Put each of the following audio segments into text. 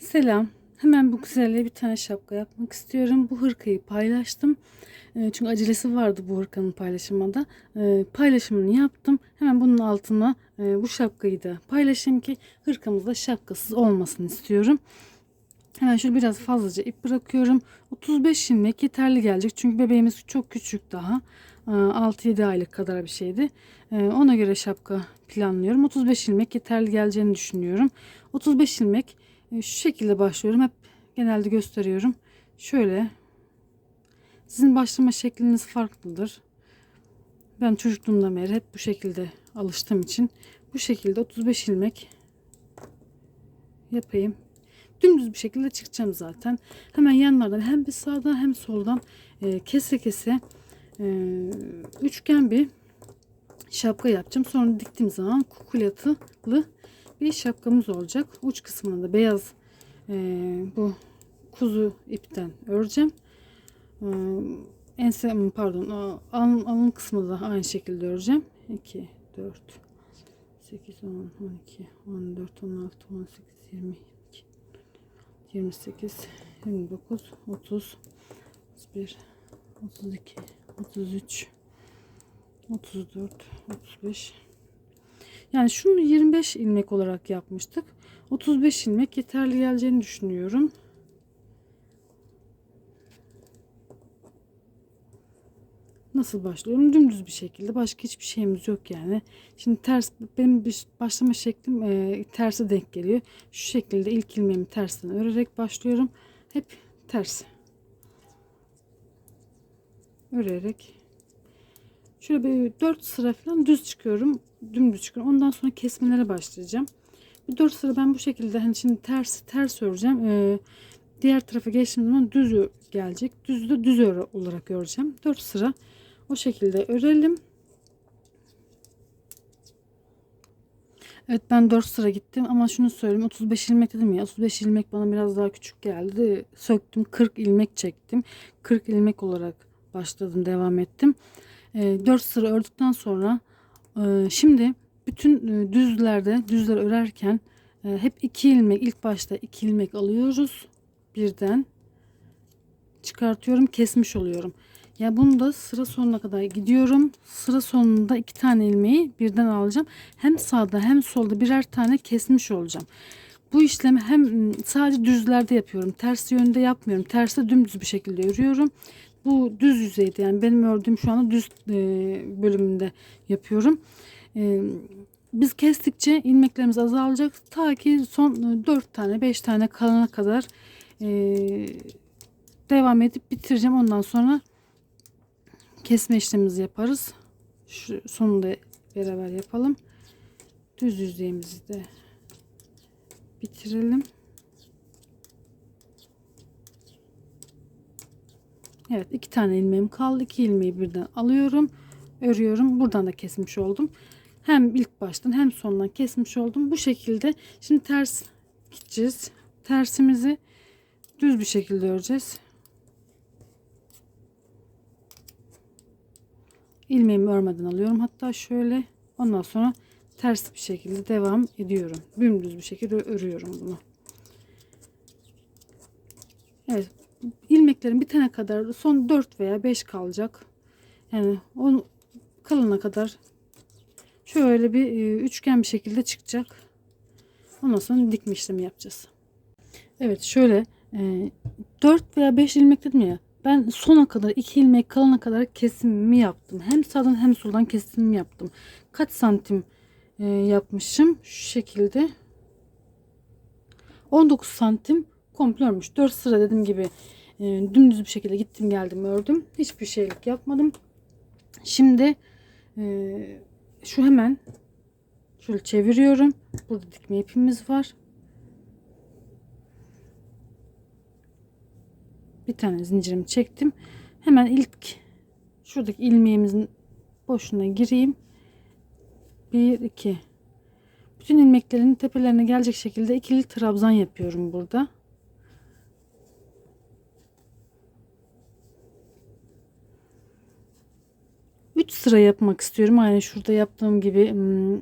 Selam. Hemen bu güzelliğe bir tane şapka yapmak istiyorum. Bu hırkayı paylaştım. E, Çünkü acelesi vardı bu hırkanın paylaşımında. E, Paylaşımını yaptım. Hemen bunun altına e, bu şapkayı da paylaşayım ki hırkamızda şapkasız olmasını istiyorum. Hemen şöyle biraz fazlaca ip bırakıyorum. 35 ilmek yeterli gelecek. Çünkü bebeğimiz çok küçük daha. E, 6-7 aylık kadar bir şeydi. Ona göre şapka planlıyorum. 35 ilmek yeterli geleceğini düşünüyorum. 35 ilmek şu şekilde başlıyorum. Hep genelde gösteriyorum. Şöyle. Sizin başlama şekliniz farklıdır. Ben çocukluğumdan beri hep bu şekilde alıştığım için bu şekilde 35 ilmek yapayım. Dümdüz bir şekilde çıkacağım zaten. Hemen yanlardan hem bir sağdan hem soldan e, kese kese e, üçgen bir şapka yapacağım. Sonra diktiğim zaman kukulatılı bir şapkamız olacak. Uç kısmını da beyaz e, bu kuzu ipten öreceğim. E, ense pardon alın, alın kısmını da aynı şekilde öreceğim. 2 4 8 10 12 14 16 18 20 22 28 29 30 31 32 33 34 35 yani şunu 25 ilmek olarak yapmıştık. 35 ilmek yeterli geleceğini düşünüyorum. Nasıl başlıyorum? Dümdüz bir şekilde. Başka hiçbir şeyimiz yok yani. Şimdi ters benim bir başlama şeklim e, terse denk geliyor. Şu şekilde ilk ilmeğimi tersten örerek başlıyorum. Hep ters. Örerek Şöyle bir 4 sıra falan düz çıkıyorum. Dümdüz çıkıyorum. Ondan sonra kesmelere başlayacağım. Bir 4 sıra ben bu şekilde hani şimdi ters ters öreceğim. Ee, diğer tarafa geçtiğim zaman düz gelecek. Düzü de düz öre olarak öreceğim. 4 sıra o şekilde örelim. Evet ben 4 sıra gittim ama şunu söyleyeyim 35 ilmek dedim ya 35 ilmek bana biraz daha küçük geldi. Söktüm 40 ilmek çektim. 40 ilmek olarak başladım devam ettim. 4 sıra ördükten sonra e, şimdi bütün e, düzlerde düzler örerken e, hep 2 ilmek ilk başta 2 ilmek alıyoruz birden çıkartıyorum kesmiş oluyorum. Ya bunu da sıra sonuna kadar gidiyorum. Sıra sonunda iki tane ilmeği birden alacağım. Hem sağda hem solda birer tane kesmiş olacağım. Bu işlemi hem sadece düzlerde yapıyorum. Ters yönde yapmıyorum. Terste dümdüz bir şekilde örüyorum. Bu düz yüzeyde yani benim ördüğüm şu anda düz e, bölümünde yapıyorum. E, biz kestikçe ilmeklerimiz azalacak. Ta ki son 4 tane 5 tane kalana kadar e, devam edip bitireceğim. Ondan sonra kesme işlemimizi yaparız. Şu sonunda beraber yapalım. Düz yüzeyimizi de bitirelim. Evet iki tane ilmeğim kaldı. İki ilmeği birden alıyorum. Örüyorum. Buradan da kesmiş oldum. Hem ilk baştan hem sondan kesmiş oldum. Bu şekilde şimdi ters gideceğiz. Tersimizi düz bir şekilde öreceğiz. ilmeğimi örmeden alıyorum. Hatta şöyle ondan sonra ters bir şekilde devam ediyorum. Dümdüz bir şekilde örüyorum bunu. Evet. İlmeklerin bitene kadar son 4 veya 5 kalacak. Yani onu kalana kadar şöyle bir e, üçgen bir şekilde çıkacak. Ondan sonra dikme işlemi yapacağız. Evet şöyle e, 4 veya 5 ilmek dedim ya. Ben sona kadar 2 ilmek kalana kadar kesimimi yaptım. Hem sağdan hem soldan kesimimi yaptım. Kaç santim e, yapmışım? Şu şekilde. 19 santim komple örmüş. 4 sıra dediğim gibi e, dümdüz bir şekilde gittim geldim ördüm. Hiçbir şeylik yapmadım. Şimdi e, şu hemen şöyle çeviriyorum. Burada dikme ipimiz var. bir tane zincirimi çektim. Hemen ilk şuradaki ilmeğimizin boşuna gireyim. 1 2 Bütün ilmeklerin tepelerine gelecek şekilde ikili trabzan yapıyorum burada. Üç sıra yapmak istiyorum. Aynı şurada yaptığım gibi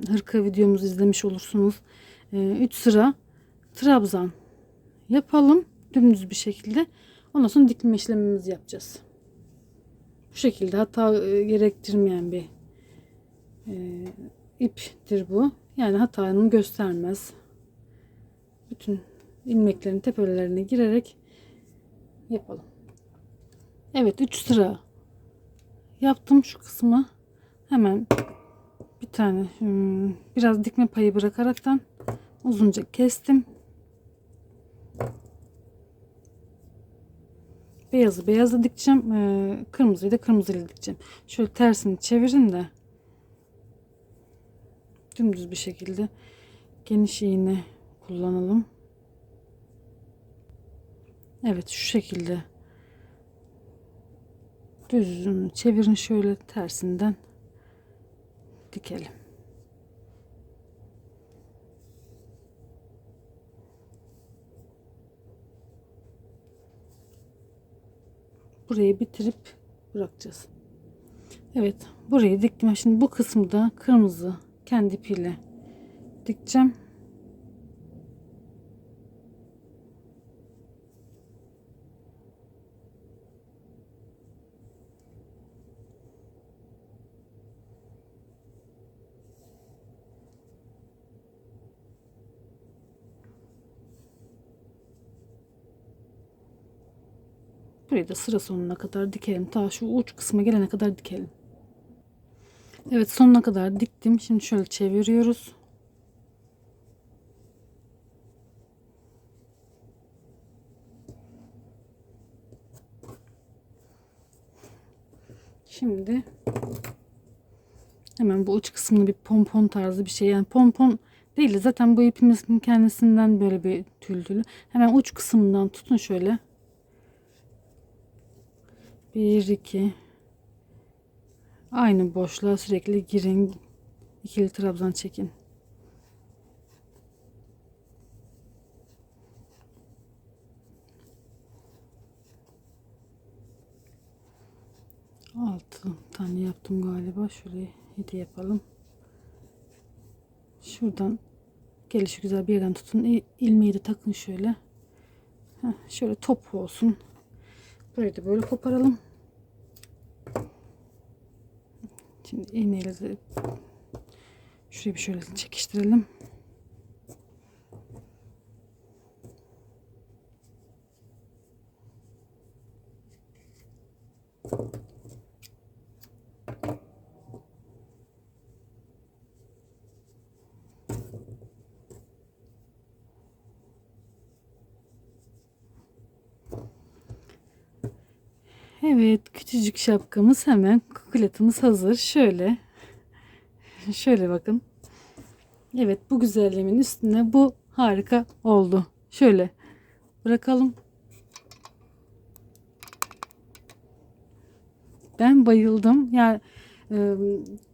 hırka videomuzu izlemiş olursunuz. 3 sıra trabzan yapalım. Dümdüz bir şekilde. Ondan sonra dikme işlemimizi yapacağız. Bu şekilde hata e, gerektirmeyen bir e, iptir bu. Yani hatanı göstermez. Bütün ilmeklerin tepelerine girerek yapalım. Evet 3 sıra yaptım şu kısmı. Hemen bir tane hmm, biraz dikme payı bırakaraktan uzunca kestim. Beyazı beyazla dikeceğim. Ee, kırmızıyı da kırmızıyla dikeceğim. Şöyle tersini çevirin de dümdüz bir şekilde geniş iğne kullanalım. Evet şu şekilde düzünü çevirin şöyle tersinden dikelim. Burayı bitirip bırakacağız. Evet burayı diktim. Şimdi bu kısmı da kırmızı kendi ipiyle dikeceğim. Burayı da sıra sonuna kadar dikelim. Ta şu uç kısma gelene kadar dikelim. Evet sonuna kadar diktim. Şimdi şöyle çeviriyoruz. Şimdi hemen bu uç kısmını bir pompon tarzı bir şey yani pompon değil de zaten bu ipimizin kendisinden böyle bir tül Hemen uç kısmından tutun şöyle. 1 2 aynı boşluğa sürekli girin. İkili trabzan çekin. Altı tane yaptım galiba. Şurayı yedi yapalım. Şuradan gelişi güzel bir yerden tutun. İlmeği de takın şöyle. Heh, şöyle top olsun Burayı da böyle koparalım. Şimdi iğneyle şurayı bir şöyle çekiştirelim. Evet, küçücük şapkamız hemen kukuletimiz hazır. Şöyle. Şöyle bakın. Evet, bu güzelliğimin üstüne bu harika oldu. Şöyle bırakalım. Ben bayıldım. Yani e,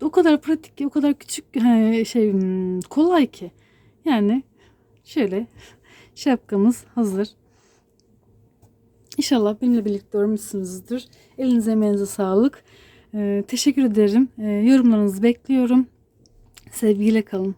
o kadar pratik ki, o kadar küçük şey hmm, kolay ki. Yani şöyle şapkamız hazır. İnşallah benimle birlikte örmüşsünüzdür. Elinize emeğinize sağlık. Ee, teşekkür ederim. Ee, yorumlarınızı bekliyorum. Sevgiyle kalın.